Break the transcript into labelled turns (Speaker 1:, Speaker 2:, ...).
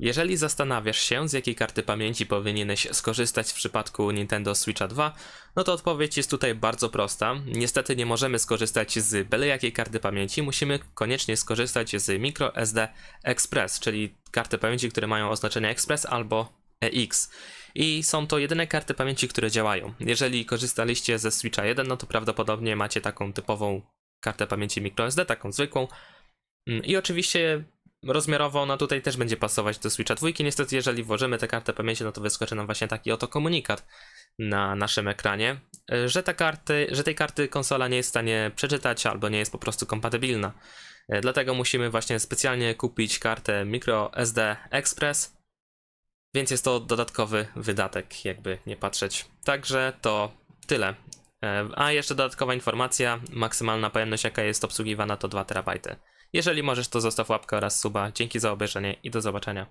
Speaker 1: Jeżeli zastanawiasz się, z jakiej karty pamięci powinieneś skorzystać w przypadku Nintendo Switcha 2, no to odpowiedź jest tutaj bardzo prosta. Niestety nie możemy skorzystać z byle jakiej karty pamięci, musimy koniecznie skorzystać z microSD Express, czyli karty pamięci, które mają oznaczenie Express albo EX. I są to jedyne karty pamięci, które działają. Jeżeli korzystaliście ze Switcha 1, no to prawdopodobnie macie taką typową kartę pamięci microSD, taką zwykłą. Mm, I oczywiście rozmiarowo ona tutaj też będzie pasować do Switcha 2. Niestety, jeżeli włożymy tę kartę pamięci, no to wyskoczy nam właśnie taki oto komunikat na naszym ekranie, y, że, ta karty, że tej karty konsola nie jest w stanie przeczytać albo nie jest po prostu kompatybilna. Y, Dlatego musimy właśnie specjalnie kupić kartę microSD Express, więc jest to dodatkowy wydatek, jakby nie patrzeć. Także to tyle. E, A jeszcze dodatkowa informacja, maksymalna pojemność jaka jest obsługiwana to 2 TB. Jeżeli możesz to zostaw łapkę oraz suba. Dzięki za obejrzenie i do zobaczenia.